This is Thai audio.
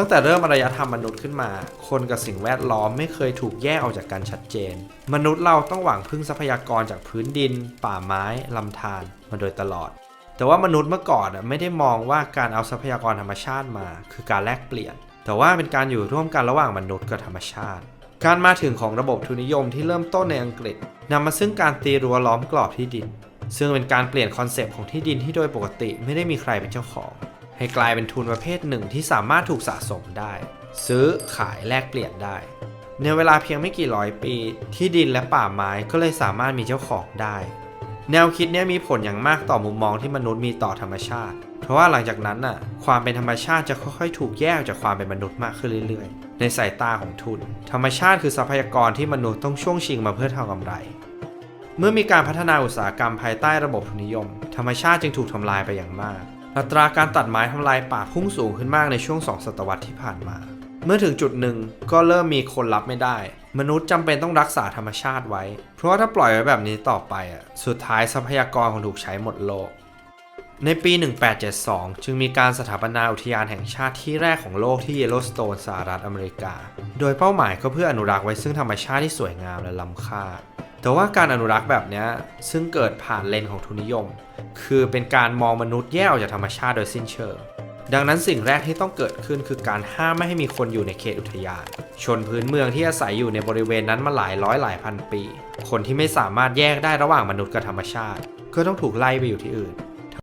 ตั้งแต่เริ่มอารยธรรมมนุษย์ขึ้นมา คนกับสิ่งแวดล้อมไม่เคยถูกแยกออกจากกันชัดเจน มนุษย์เราต้องหวังพึ่งทรัพยากรจากพื้นดิน ป่าไม้ลำธารมาโดยตลอด แต่ว่ามนุษย์เมื่อก่อนไม่ได้มองว่าการเอาทรัพยากรธรรมชาติมา คือการแลกเปลี่ยน แต่ว่าเป็นการอยู่ร่วมกันระหว่างมนุษย์กับธรรมชาติ การมาถึงของระบบทุนนิยมที่เริ่มต้นในอังกฤษนำมาซึ่งการตีรั้วล้อมกรอบที่ดิน ซึ่งเป็นการเปลี่ยนคอนเซปต์ของที่ดินที่โดยปกติไม่ได้มีใครเป็นเจ้าของ ให้กลายเป็นทุนประเภทหนึ่งที่สามารถถูกสะสมได้ ซื้อขายแลกเปลี่ยนได้ ในเวลาเพียงไม่กี่ร้อยปี ที่ดินและป่าไม้ก็เลยสามารถมีเจ้าของได้ แนวคิดนี้มีผลอย่างมากต่อมุมมองที่มนุษย์มีต่อธรรมชาติ เพราะว่าหลังจากนั้นน่ะ ความเป็นธรรมชาติจะค่อยๆ ถูกแยกออกจากความเป็นมนุษย์มากขึ้นเรื่อยๆ ในสายตาของทุน ธรรมชาติคือทรัพยากรที่มนุษย์ต้องช่วงชิงมาเพื่อทำกำไรเมื่อมีการพัฒนาอุตสาหกรรมภายใต้ระบบทุนนิยม ธรรมชาติจึงถูกทำลายไปอย่างมาก อัตราการตัดไม้ทำลายป่าพุ่งสูงขึ้นมากในช่วง 2 ศตวรรษที่ผ่านมา เมื่อถึงจุดหนึ่งก็เริ่มมีคนรับไม่ได้ มนุษย์จำเป็นต้องรักษาธรรมชาติไว้ เพราะถ้าปล่อยไว้แบบนี้ต่อไปอะสุดท้ายทรัพยากรคงถูกใช้หมดโลก ในปี 1872 จึงมีการสถาปนาอุทยานแห่งชาติที่แรกของโลกที่เยลโลสโตนสหรัฐอเมริกา โดยเป้าหมายก็เพื่ออนุรักษ์ไว้ซึ่งธรรมชาติที่สวยงามและล้ำค่า แต่ว่าการอนุรักษ์แบบนี้ซึ่งเกิดผ่านเลนของทุนนิยม คือเป็นการมองมนุษย์แยกออกจากธรรมชาติโดยสิ้นเชิง ดังนั้นสิ่งแรกที่ต้องเกิดขึ้นคือการห้ามไม่ให้มีคนอยู่ในเขตอุทยาน ชนพื้นเมืองที่อาศัยอยู่ในบริเวณนั้นมาหลายร้อยหลายพันปี คนที่ไม่สามารถแยกได้ระหว่างมนุษย์กับธรรมชาติ ก็ต้องถูกไล่ไปอยู่ที่อื่น